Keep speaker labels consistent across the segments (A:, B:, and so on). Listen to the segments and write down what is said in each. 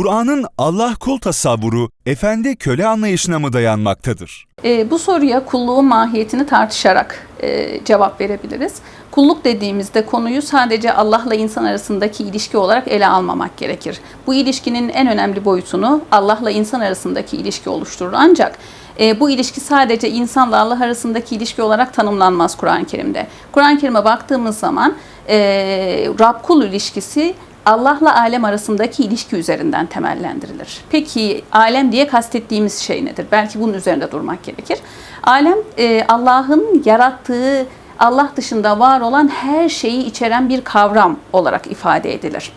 A: Kur'an'ın Allah kul tasavvuru efendi köle anlayışına mı dayanmaktadır?
B: E, bu soruya kulluğun mahiyetini tartışarak e, cevap verebiliriz. Kulluk dediğimizde konuyu sadece Allah'la insan arasındaki ilişki olarak ele almamak gerekir. Bu ilişkinin en önemli boyutunu Allah'la insan arasındaki ilişki oluşturur. Ancak e, bu ilişki sadece insanla Allah arasındaki ilişki olarak tanımlanmaz Kur'an-ı Kerim'de. Kur'an-ı Kerim'e baktığımız zaman e, Rab-kul ilişkisi Allah'la alem arasındaki ilişki üzerinden temellendirilir. Peki alem diye kastettiğimiz şey nedir? Belki bunun üzerinde durmak gerekir. Alem e, Allah'ın yarattığı Allah dışında var olan her şeyi içeren bir kavram olarak ifade edilir.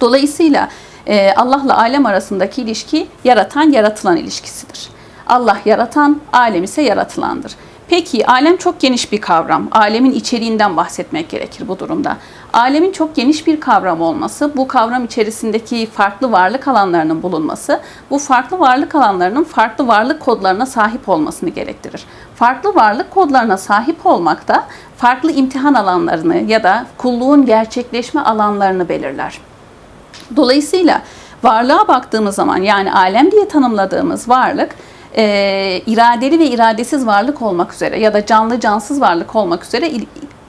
B: Dolayısıyla e, Allah'la alem arasındaki ilişki yaratan yaratılan ilişkisidir. Allah yaratan, alem ise yaratılandır. Peki alem çok geniş bir kavram. Alemin içeriğinden bahsetmek gerekir bu durumda. Alemin çok geniş bir kavram olması, bu kavram içerisindeki farklı varlık alanlarının bulunması, bu farklı varlık alanlarının farklı varlık kodlarına sahip olmasını gerektirir. Farklı varlık kodlarına sahip olmak da farklı imtihan alanlarını ya da kulluğun gerçekleşme alanlarını belirler. Dolayısıyla varlığa baktığımız zaman yani alem diye tanımladığımız varlık e, iradeli ve iradesiz varlık olmak üzere ya da canlı cansız varlık olmak üzere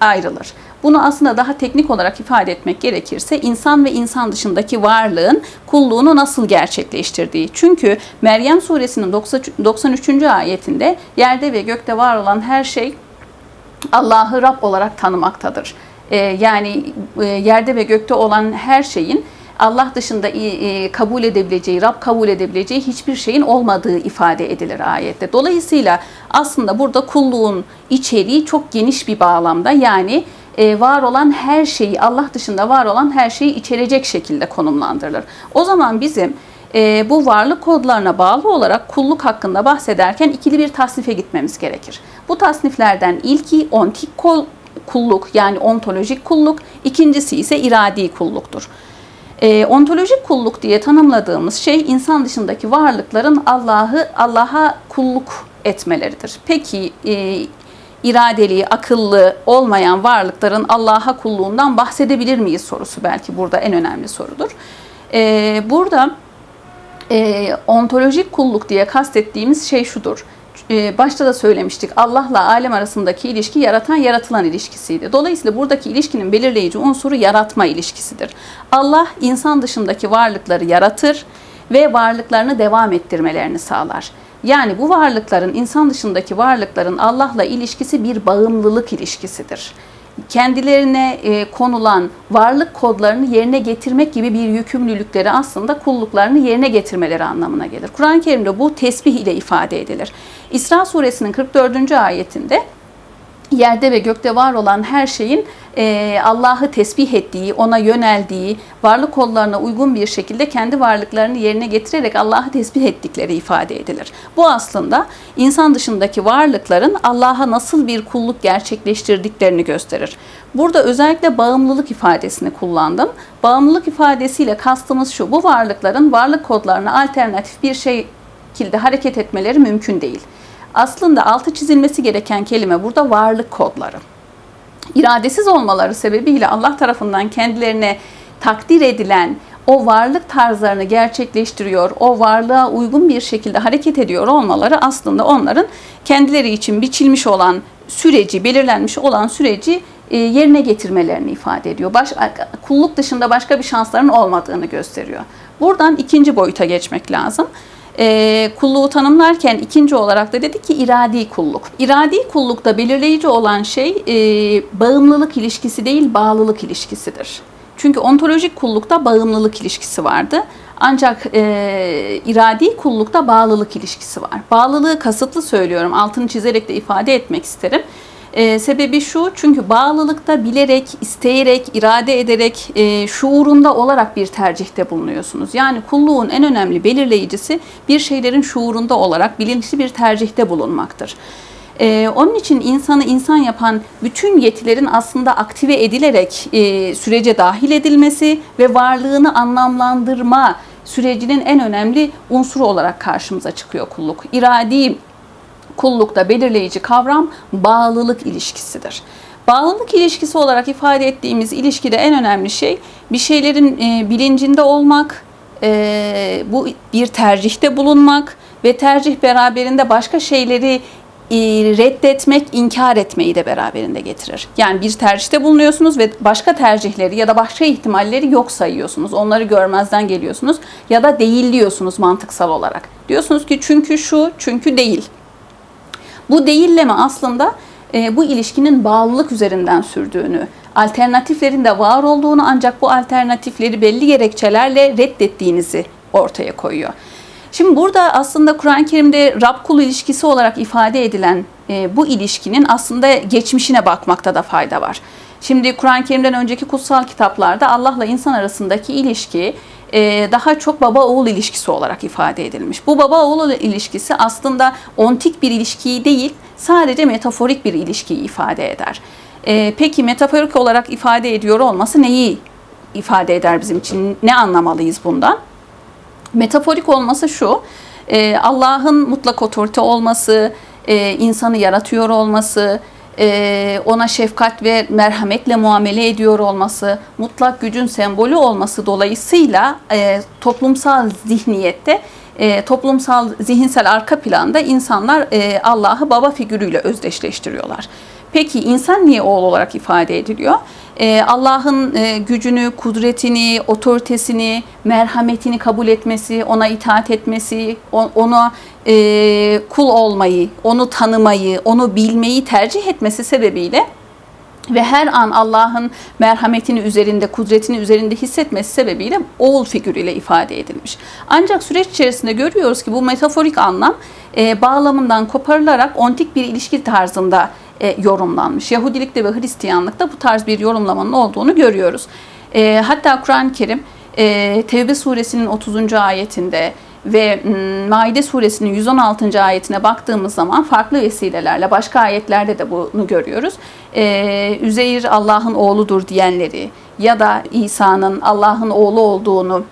B: ayrılır. Bunu aslında daha teknik olarak ifade etmek gerekirse insan ve insan dışındaki varlığın kulluğunu nasıl gerçekleştirdiği. Çünkü Meryem suresinin 93. ayetinde yerde ve gökte var olan her şey Allah'ı Rab olarak tanımaktadır. Ee, yani e, yerde ve gökte olan her şeyin Allah dışında e, kabul edebileceği, Rab kabul edebileceği hiçbir şeyin olmadığı ifade edilir ayette. Dolayısıyla aslında burada kulluğun içeriği çok geniş bir bağlamda yani e, var olan her şeyi, Allah dışında var olan her şeyi içerecek şekilde konumlandırılır. O zaman bizim e, bu varlık kodlarına bağlı olarak kulluk hakkında bahsederken ikili bir tasnife gitmemiz gerekir. Bu tasniflerden ilki ontik kulluk yani ontolojik kulluk, ikincisi ise iradi kulluktur. E, ontolojik kulluk diye tanımladığımız şey insan dışındaki varlıkların Allah'ı Allah'a kulluk etmeleridir. Peki e, iradeli, akıllı olmayan varlıkların Allah'a kulluğundan bahsedebilir miyiz sorusu belki burada en önemli sorudur. E, burada e, ontolojik kulluk diye kastettiğimiz şey şudur. E, başta da söylemiştik Allah'la alem arasındaki ilişki yaratan yaratılan ilişkisiydi. Dolayısıyla buradaki ilişkinin belirleyici unsuru yaratma ilişkisidir. Allah insan dışındaki varlıkları yaratır ve varlıklarını devam ettirmelerini sağlar. Yani bu varlıkların insan dışındaki varlıkların Allah'la ilişkisi bir bağımlılık ilişkisidir kendilerine e, konulan varlık kodlarını yerine getirmek gibi bir yükümlülükleri aslında kulluklarını yerine getirmeleri anlamına gelir. Kur'an-ı Kerim'de bu tesbih ile ifade edilir. İsra suresinin 44. ayetinde yerde ve gökte var olan her şeyin e, Allah'ı tesbih ettiği, ona yöneldiği, varlık kollarına uygun bir şekilde kendi varlıklarını yerine getirerek Allah'ı tesbih ettikleri ifade edilir. Bu aslında insan dışındaki varlıkların Allah'a nasıl bir kulluk gerçekleştirdiklerini gösterir. Burada özellikle bağımlılık ifadesini kullandım. Bağımlılık ifadesiyle kastımız şu, bu varlıkların varlık kodlarına alternatif bir şekilde hareket etmeleri mümkün değil. Aslında altı çizilmesi gereken kelime burada varlık kodları. İradesiz olmaları sebebiyle Allah tarafından kendilerine takdir edilen o varlık tarzlarını gerçekleştiriyor, o varlığa uygun bir şekilde hareket ediyor olmaları aslında onların kendileri için biçilmiş olan süreci, belirlenmiş olan süreci e, yerine getirmelerini ifade ediyor. Baş, kulluk dışında başka bir şansların olmadığını gösteriyor. Buradan ikinci boyuta geçmek lazım e, kulluğu tanımlarken ikinci olarak da dedik ki iradi kulluk. İradi kullukta belirleyici olan şey e, bağımlılık ilişkisi değil bağlılık ilişkisidir. Çünkü ontolojik kullukta bağımlılık ilişkisi vardı. Ancak e, iradi kullukta bağlılık ilişkisi var. Bağlılığı kasıtlı söylüyorum, altını çizerek de ifade etmek isterim. E, sebebi şu çünkü bağlılıkta bilerek, isteyerek, irade ederek, e, şuurunda olarak bir tercihte bulunuyorsunuz. Yani kulluğun en önemli belirleyicisi bir şeylerin şuurunda olarak bilinçli bir tercihte bulunmaktır. Ee, onun için insanı insan yapan bütün yetilerin aslında aktive edilerek e, sürece dahil edilmesi ve varlığını anlamlandırma sürecinin en önemli unsuru olarak karşımıza çıkıyor kulluk. İradi kullukta belirleyici kavram bağlılık ilişkisidir. Bağlılık ilişkisi olarak ifade ettiğimiz ilişkide en önemli şey bir şeylerin e, bilincinde olmak, e, bu bir tercihte bulunmak ve tercih beraberinde başka şeyleri e, reddetmek, inkar etmeyi de beraberinde getirir. Yani bir tercihte bulunuyorsunuz ve başka tercihleri ya da başka ihtimalleri yok sayıyorsunuz. Onları görmezden geliyorsunuz ya da değil diyorsunuz mantıksal olarak. Diyorsunuz ki çünkü şu, çünkü değil. Bu değilleme aslında e, bu ilişkinin bağlılık üzerinden sürdüğünü, alternatiflerin de var olduğunu ancak bu alternatifleri belli gerekçelerle reddettiğinizi ortaya koyuyor. Şimdi burada aslında Kur'an-ı Kerim'de Rab kul ilişkisi olarak ifade edilen e, bu ilişkinin aslında geçmişine bakmakta da fayda var. Şimdi Kur'an-ı Kerim'den önceki kutsal kitaplarda Allah'la insan arasındaki ilişki e, daha çok baba oğul ilişkisi olarak ifade edilmiş. Bu baba oğul ilişkisi aslında ontik bir ilişkiyi değil, sadece metaforik bir ilişkiyi ifade eder. E, peki metaforik olarak ifade ediyor olması neyi ifade eder bizim için? Ne anlamalıyız bundan? Metaforik olması şu, e, Allah'ın mutlak otorite olması, insanı yaratıyor olması, e, ona şefkat ve merhametle muamele ediyor olması, mutlak gücün sembolü olması dolayısıyla e, toplumsal zihniyette, e, toplumsal zihinsel arka planda insanlar Allah'ı baba figürüyle özdeşleştiriyorlar. Peki insan niye oğul olarak ifade ediliyor? Ee, Allah'ın e, gücünü, kudretini, otoritesini, merhametini kabul etmesi, ona itaat etmesi, ona e, kul olmayı, onu tanımayı, onu bilmeyi tercih etmesi sebebiyle ve her an Allah'ın merhametini üzerinde, kudretini üzerinde hissetmesi sebebiyle oğul figürüyle ifade edilmiş. Ancak süreç içerisinde görüyoruz ki bu metaforik anlam e, bağlamından koparılarak ontik bir ilişki tarzında e, yorumlanmış. Yahudilikte ve Hristiyanlıkta bu tarz bir yorumlamanın olduğunu görüyoruz. E, hatta Kur'an-ı Kerim e, Tevbe suresinin 30. ayetinde ve m, Maide suresinin 116. ayetine baktığımız zaman farklı vesilelerle başka ayetlerde de bunu görüyoruz. Ee, Üzeyir Allah'ın oğludur diyenleri ya da İsa'nın Allah'ın oğlu olduğunu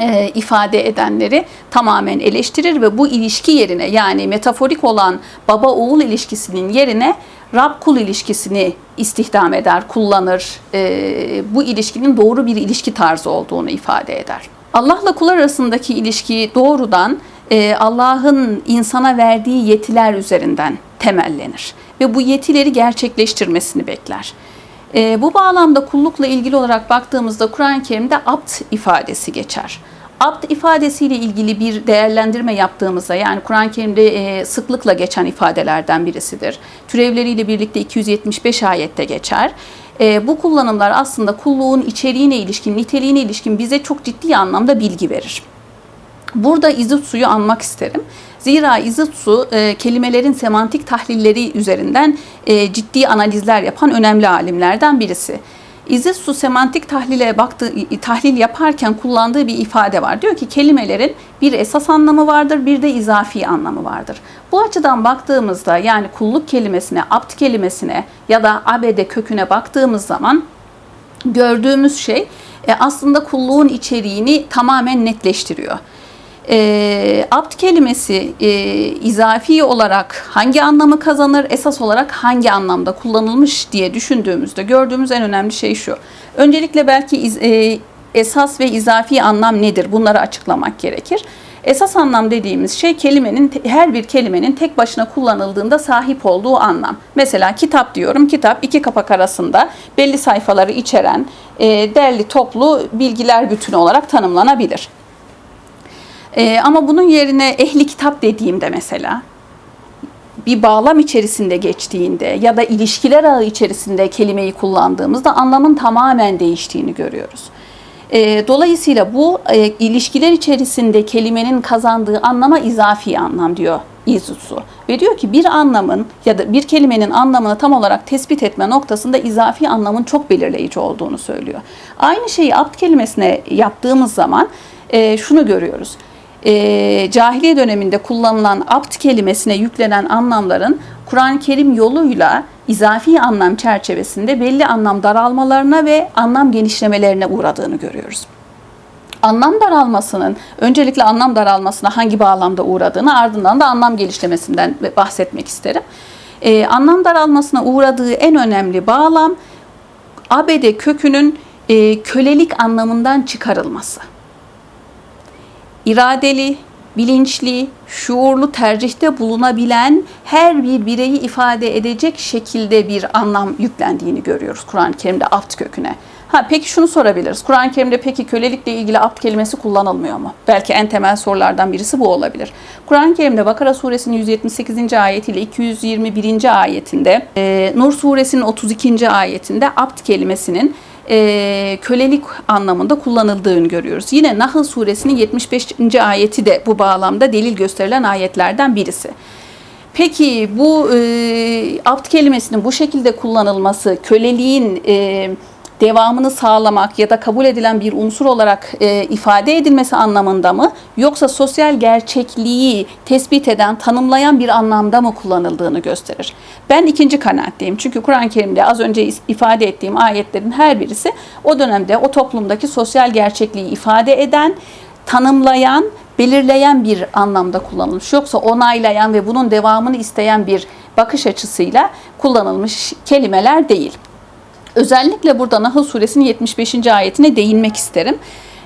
B: e, ifade edenleri tamamen eleştirir ve bu ilişki yerine yani metaforik olan baba oğul ilişkisinin yerine Rab kul ilişkisini istihdam eder, kullanır. E, bu ilişkinin doğru bir ilişki tarzı olduğunu ifade eder. Allah'la kul arasındaki ilişki doğrudan e, Allah'ın insana verdiği yetiler üzerinden temellenir ve bu yetileri gerçekleştirmesini bekler. E, bu bağlamda kullukla ilgili olarak baktığımızda Kur'an-ı Kerim'de abd ifadesi geçer. Abd ifadesiyle ilgili bir değerlendirme yaptığımızda yani Kur'an-ı Kerim'de e, sıklıkla geçen ifadelerden birisidir. Türevleriyle birlikte 275 ayette geçer. E, bu kullanımlar aslında kulluğun içeriğine ilişkin, niteliğine ilişkin bize çok ciddi anlamda bilgi verir. Burada İzutsu'yu anmak isterim. Zira İzutsu e, kelimelerin semantik tahlilleri üzerinden e, ciddi analizler yapan önemli alimlerden birisi. İzutsu semantik tahlile baktığı, tahlil yaparken kullandığı bir ifade var. Diyor ki kelimelerin bir esas anlamı vardır, bir de izafi anlamı vardır. Bu açıdan baktığımızda yani kulluk kelimesine, abd kelimesine ya da abede köküne baktığımız zaman gördüğümüz şey e, aslında kulluğun içeriğini tamamen netleştiriyor. E, abd kelimesi e, izafi olarak hangi anlamı kazanır, esas olarak hangi anlamda kullanılmış diye düşündüğümüzde gördüğümüz en önemli şey şu. Öncelikle belki iz, e, esas ve izafi anlam nedir? Bunları açıklamak gerekir. Esas anlam dediğimiz şey kelimenin her bir kelimenin tek başına kullanıldığında sahip olduğu anlam. Mesela kitap diyorum. Kitap iki kapak arasında belli sayfaları içeren e, derli toplu bilgiler bütünü olarak tanımlanabilir. E, ama bunun yerine ehli kitap dediğimde mesela bir bağlam içerisinde geçtiğinde ya da ilişkiler ağı içerisinde kelimeyi kullandığımızda anlamın tamamen değiştiğini görüyoruz. E, dolayısıyla bu e, ilişkiler içerisinde kelimenin kazandığı anlama izafi anlam diyor İzutsu. Ve diyor ki bir anlamın ya da bir kelimenin anlamını tam olarak tespit etme noktasında izafi anlamın çok belirleyici olduğunu söylüyor. Aynı şeyi abd kelimesine yaptığımız zaman e, şunu görüyoruz. E, cahiliye döneminde kullanılan abd kelimesine yüklenen anlamların Kur'an-ı Kerim yoluyla izafi anlam çerçevesinde belli anlam daralmalarına ve anlam genişlemelerine uğradığını görüyoruz. Anlam daralmasının, öncelikle anlam daralmasına hangi bağlamda uğradığını ardından da anlam gelişlemesinden bahsetmek isterim. Ee, anlam daralmasına uğradığı en önemli bağlam abede kökünün e, kölelik anlamından çıkarılması. İradeli, bilinçli, şuurlu tercihte bulunabilen her bir bireyi ifade edecek şekilde bir anlam yüklendiğini görüyoruz Kur'an-ı Kerim'de abd köküne. Ha peki şunu sorabiliriz. Kur'an-ı Kerim'de peki kölelikle ilgili abd kelimesi kullanılmıyor mu? Belki en temel sorulardan birisi bu olabilir. Kur'an-ı Kerim'de Bakara suresinin 178. ayetiyle 221. ayetinde, Nur suresinin 32. ayetinde abd kelimesinin e, kölelik anlamında kullanıldığını görüyoruz. Yine Nahl suresinin 75. ayeti de bu bağlamda delil gösterilen ayetlerden birisi. Peki bu e, abd kelimesinin bu şekilde kullanılması köleliğin e, devamını sağlamak ya da kabul edilen bir unsur olarak e, ifade edilmesi anlamında mı yoksa sosyal gerçekliği tespit eden, tanımlayan bir anlamda mı kullanıldığını gösterir. Ben ikinci kanaatteyim. Çünkü Kur'an-ı Kerim'de az önce ifade ettiğim ayetlerin her birisi o dönemde o toplumdaki sosyal gerçekliği ifade eden, tanımlayan, belirleyen bir anlamda kullanılmış. Yoksa onaylayan ve bunun devamını isteyen bir bakış açısıyla kullanılmış kelimeler değil. Özellikle burada Nahl suresinin 75. ayetine değinmek isterim.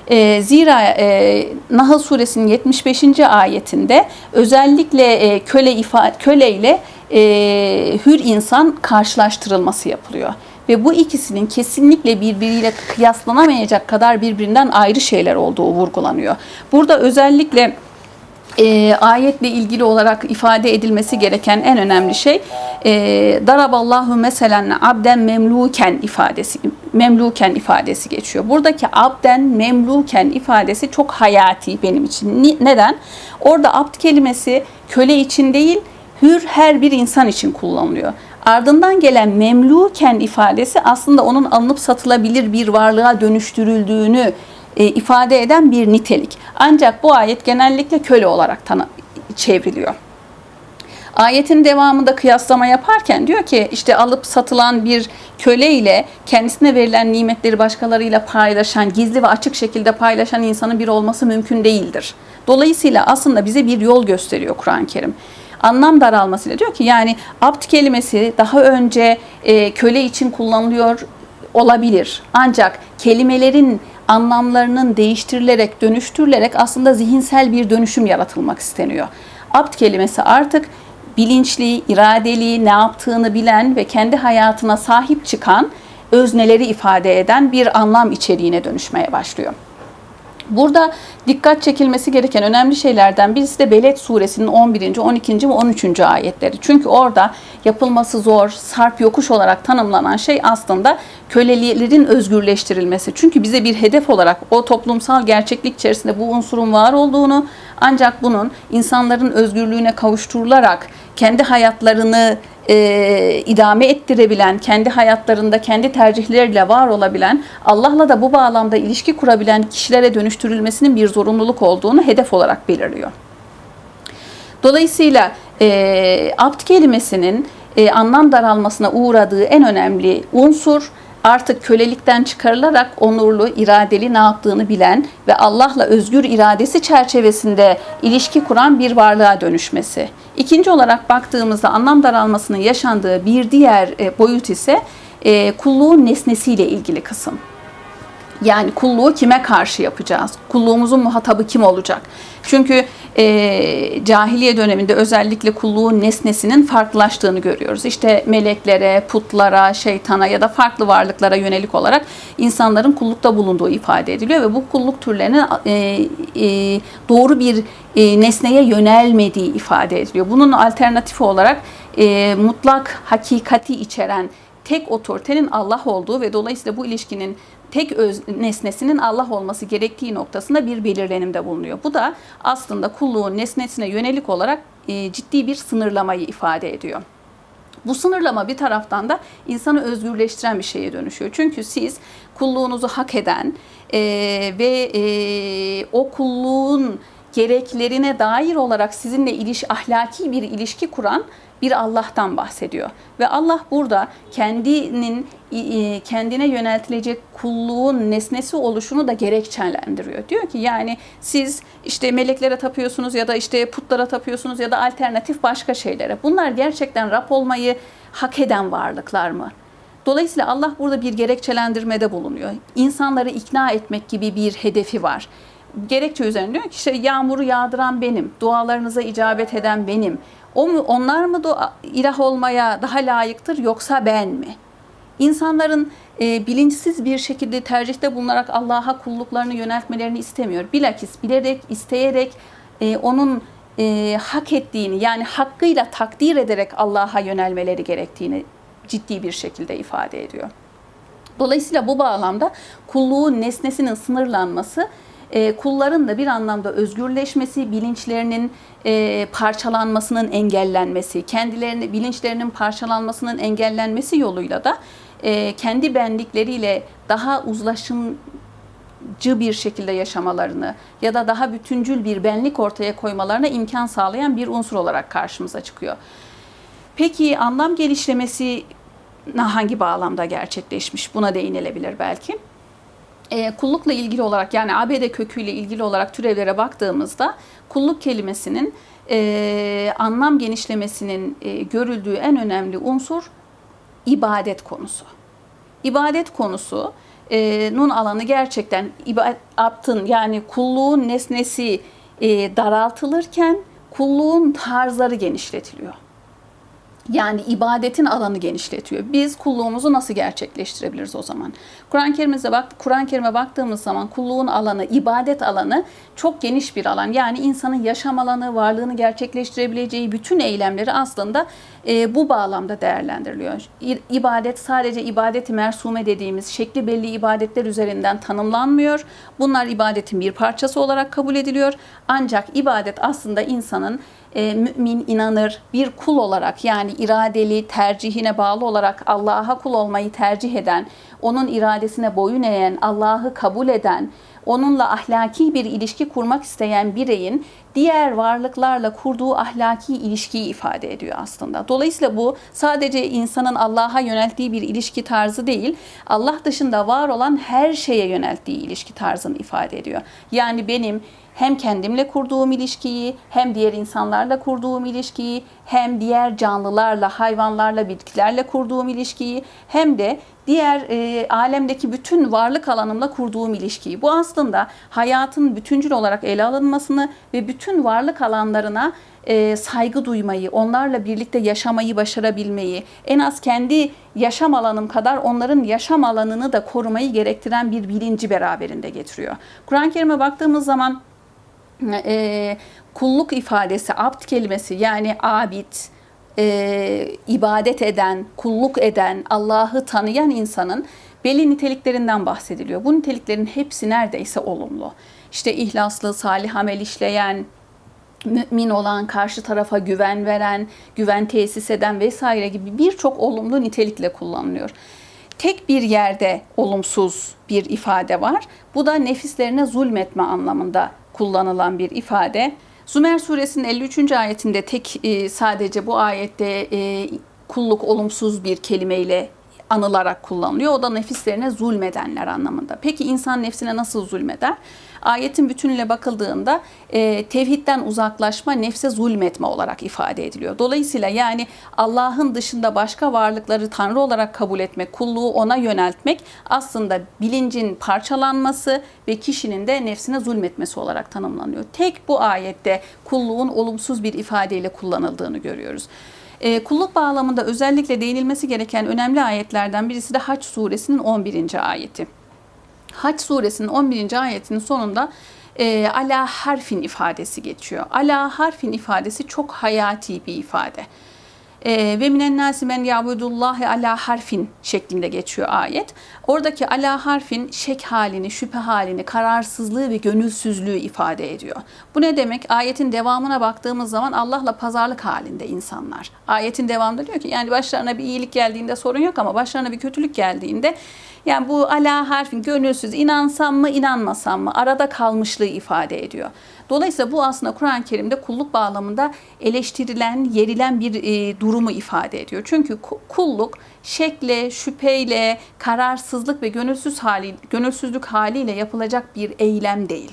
B: E, zira e, Nahl suresinin 75. ayetinde özellikle e, köle ifa köle ile e, hür insan karşılaştırılması yapılıyor. Ve bu ikisinin kesinlikle birbiriyle kıyaslanamayacak kadar birbirinden ayrı şeyler olduğu vurgulanıyor. Burada özellikle e, ayetle ilgili olarak ifade edilmesi gereken en önemli şey e, daraballahu meselen abden memluken ifadesi memluken ifadesi geçiyor. Buradaki abden memluken ifadesi çok hayati benim için. Neden? Orada abd kelimesi köle için değil hür her bir insan için kullanılıyor. Ardından gelen memluken ifadesi aslında onun alınıp satılabilir bir varlığa dönüştürüldüğünü e, ifade eden bir nitelik. Ancak bu ayet genellikle köle olarak çevriliyor. Ayetin devamında kıyaslama yaparken diyor ki işte alıp satılan bir köle ile kendisine verilen nimetleri başkalarıyla paylaşan, gizli ve açık şekilde paylaşan insanın bir olması mümkün değildir. Dolayısıyla aslında bize bir yol gösteriyor Kur'an-ı Kerim. Anlam daralmasıyla diyor ki yani abd kelimesi daha önce e, köle için kullanılıyor olabilir. Ancak kelimelerin anlamlarının değiştirilerek, dönüştürülerek aslında zihinsel bir dönüşüm yaratılmak isteniyor. Abd kelimesi artık bilinçli, iradeli, ne yaptığını bilen ve kendi hayatına sahip çıkan özneleri ifade eden bir anlam içeriğine dönüşmeye başlıyor. Burada dikkat çekilmesi gereken önemli şeylerden birisi de Beled suresinin 11. 12. ve 13. ayetleri. Çünkü orada yapılması zor, sarp yokuş olarak tanımlanan şey aslında kölelerin özgürleştirilmesi. Çünkü bize bir hedef olarak o toplumsal gerçeklik içerisinde bu unsurun var olduğunu ancak bunun insanların özgürlüğüne kavuşturularak kendi hayatlarını e, idame ettirebilen, kendi hayatlarında kendi tercihleriyle var olabilen, Allah'la da bu bağlamda ilişki kurabilen kişilere dönüştürülmesinin bir zorunluluk olduğunu hedef olarak belirliyor. Dolayısıyla e, abd kelimesinin e, anlam daralmasına uğradığı en önemli unsur artık kölelikten çıkarılarak onurlu, iradeli ne yaptığını bilen ve Allah'la özgür iradesi çerçevesinde ilişki kuran bir varlığa dönüşmesi. İkinci olarak baktığımızda anlam daralmasının yaşandığı bir diğer e, boyut ise e, kulluğun nesnesiyle ilgili kısım. Yani kulluğu kime karşı yapacağız? Kulluğumuzun muhatabı kim olacak? Çünkü e, cahiliye döneminde özellikle kulluğun nesnesinin farklılaştığını görüyoruz. İşte meleklere, putlara, şeytana ya da farklı varlıklara yönelik olarak insanların kullukta bulunduğu ifade ediliyor ve bu kulluk türlerinin e, e, doğru bir e, nesneye yönelmediği ifade ediliyor. Bunun alternatifi olarak e, mutlak hakikati içeren tek otoritenin Allah olduğu ve dolayısıyla bu ilişkinin tek öz nesnesinin Allah olması gerektiği noktasında bir belirlenimde bulunuyor. Bu da aslında kulluğun nesnesine yönelik olarak e, ciddi bir sınırlamayı ifade ediyor. Bu sınırlama bir taraftan da insanı özgürleştiren bir şeye dönüşüyor. Çünkü siz kulluğunuzu hak eden e, ve e, o kulluğun gereklerine dair olarak sizinle iliş ahlaki bir ilişki kuran bir Allah'tan bahsediyor. Ve Allah burada kendinin kendine yöneltilecek kulluğun nesnesi oluşunu da gerekçelendiriyor. Diyor ki yani siz işte meleklere tapıyorsunuz ya da işte putlara tapıyorsunuz ya da alternatif başka şeylere. Bunlar gerçekten Rab olmayı hak eden varlıklar mı? Dolayısıyla Allah burada bir gerekçelendirmede bulunuyor. İnsanları ikna etmek gibi bir hedefi var. Gerekçe üzerine diyor ki işte yağmuru yağdıran benim, dualarınıza icabet eden benim. O mu, onlar mı dua, ilah olmaya daha layıktır yoksa ben mi? İnsanların e, bilinçsiz bir şekilde tercihte bulunarak Allah'a kulluklarını yöneltmelerini istemiyor. Bilakis bilerek, isteyerek e, onun e, hak ettiğini yani hakkıyla takdir ederek Allah'a yönelmeleri gerektiğini ciddi bir şekilde ifade ediyor. Dolayısıyla bu bağlamda kulluğun nesnesinin sınırlanması e, kulların da bir anlamda özgürleşmesi, bilinçlerinin e, parçalanmasının engellenmesi, kendilerini bilinçlerinin parçalanmasının engellenmesi yoluyla da e, kendi benlikleriyle daha uzlaşımcı bir şekilde yaşamalarını ya da daha bütüncül bir benlik ortaya koymalarına imkan sağlayan bir unsur olarak karşımıza çıkıyor. Peki anlam gelişlemesi hangi bağlamda gerçekleşmiş? Buna değinilebilir belki. E, kullukla ilgili olarak yani ABD köküyle ilgili olarak türevlere baktığımızda kulluk kelimesinin e, anlam genişlemesinin e, görüldüğü en önemli unsur ibadet konusu. İbadet konusu e, nun alanı gerçekten ibadet, yani kulluğun nesnesi e, daraltılırken kulluğun tarzları genişletiliyor. Yani ibadetin alanı genişletiyor. Biz kulluğumuzu nasıl gerçekleştirebiliriz o zaman? Kur'an-ı Kerim'e bak, Kur'an-ı Kerim'e baktığımız zaman kulluğun alanı, ibadet alanı çok geniş bir alan. Yani insanın yaşam alanı, varlığını gerçekleştirebileceği bütün eylemleri aslında e, bu bağlamda değerlendiriliyor. İbadet sadece ibadeti mersume dediğimiz şekli belli ibadetler üzerinden tanımlanmıyor. Bunlar ibadetin bir parçası olarak kabul ediliyor. Ancak ibadet aslında insanın e, mümin inanır bir kul olarak yani iradeli tercihine bağlı olarak Allah'a kul olmayı tercih eden, onun iradesine boyun eğen, Allah'ı kabul eden, onunla ahlaki bir ilişki kurmak isteyen bireyin diğer varlıklarla kurduğu ahlaki ilişkiyi ifade ediyor aslında. Dolayısıyla bu sadece insanın Allah'a yönelttiği bir ilişki tarzı değil, Allah dışında var olan her şeye yönelttiği ilişki tarzını ifade ediyor. Yani benim hem kendimle kurduğum ilişkiyi, hem diğer insanlarla kurduğum ilişkiyi, hem diğer canlılarla, hayvanlarla, bitkilerle kurduğum ilişkiyi, hem de diğer e, alemdeki bütün varlık alanımla kurduğum ilişkiyi. Bu aslında hayatın bütüncül olarak ele alınmasını ve bütün varlık alanlarına e, saygı duymayı, onlarla birlikte yaşamayı başarabilmeyi, en az kendi yaşam alanım kadar onların yaşam alanını da korumayı gerektiren bir bilinci beraberinde getiriyor. Kur'an-ı Kerim'e baktığımız zaman e, kulluk ifadesi, abd kelimesi yani abid, e, ibadet eden, kulluk eden, Allah'ı tanıyan insanın belli niteliklerinden bahsediliyor. Bu niteliklerin hepsi neredeyse olumlu. İşte ihlaslı, salih amel işleyen, mümin olan, karşı tarafa güven veren, güven tesis eden vesaire gibi birçok olumlu nitelikle kullanılıyor. Tek bir yerde olumsuz bir ifade var. Bu da nefislerine zulmetme anlamında kullanılan bir ifade. Zümer suresinin 53. ayetinde tek e, sadece bu ayette e, kulluk olumsuz bir kelimeyle anılarak kullanılıyor. O da nefislerine zulmedenler anlamında. Peki insan nefsine nasıl zulmeder? Ayetin bütünüyle bakıldığında e, tevhidden uzaklaşma, nefse zulmetme olarak ifade ediliyor. Dolayısıyla yani Allah'ın dışında başka varlıkları Tanrı olarak kabul etmek, kulluğu ona yöneltmek aslında bilincin parçalanması ve kişinin de nefsine zulmetmesi olarak tanımlanıyor. Tek bu ayette kulluğun olumsuz bir ifadeyle kullanıldığını görüyoruz. E, kulluk bağlamında özellikle değinilmesi gereken önemli ayetlerden birisi de Haç suresinin 11. ayeti. Haç suresinin 11. ayetinin sonunda e, ala harfin ifadesi geçiyor. Ala harfin ifadesi çok hayati bir ifade. E, ve minen nasi men yabudullahi ala harfin şeklinde geçiyor ayet. Oradaki ala harfin şek halini, şüphe halini, kararsızlığı ve gönülsüzlüğü ifade ediyor. Bu ne demek? Ayetin devamına baktığımız zaman Allah'la pazarlık halinde insanlar. Ayetin devamında diyor ki yani başlarına bir iyilik geldiğinde sorun yok ama başlarına bir kötülük geldiğinde yani bu ala harfin gönülsüz inansam mı inanmasam mı arada kalmışlığı ifade ediyor. Dolayısıyla bu aslında Kur'an-ı Kerim'de kulluk bağlamında eleştirilen, yerilen bir e, durumu ifade ediyor. Çünkü kulluk şekle, şüpheyle, kararsızlık ve gönülsüz hali, gönülsüzlük haliyle yapılacak bir eylem değil.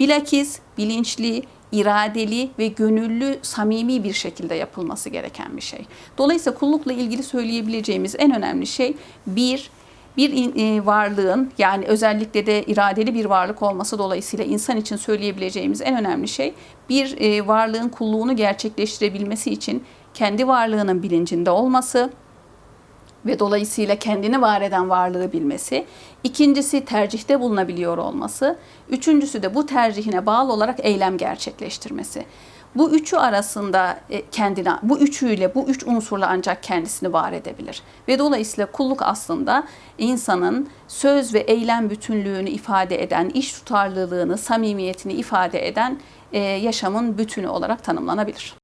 B: Bilakis bilinçli, iradeli ve gönüllü, samimi bir şekilde yapılması gereken bir şey. Dolayısıyla kullukla ilgili söyleyebileceğimiz en önemli şey bir, bir e, varlığın yani özellikle de iradeli bir varlık olması dolayısıyla insan için söyleyebileceğimiz en önemli şey bir e, varlığın kulluğunu gerçekleştirebilmesi için kendi varlığının bilincinde olması, ve dolayısıyla kendini var eden varlığı bilmesi. İkincisi tercihte bulunabiliyor olması. Üçüncüsü de bu tercihine bağlı olarak eylem gerçekleştirmesi. Bu üçü arasında e, kendine, bu üçüyle, bu üç unsurla ancak kendisini var edebilir. Ve dolayısıyla kulluk aslında insanın söz ve eylem bütünlüğünü ifade eden, iş tutarlılığını, samimiyetini ifade eden e, yaşamın bütünü olarak tanımlanabilir.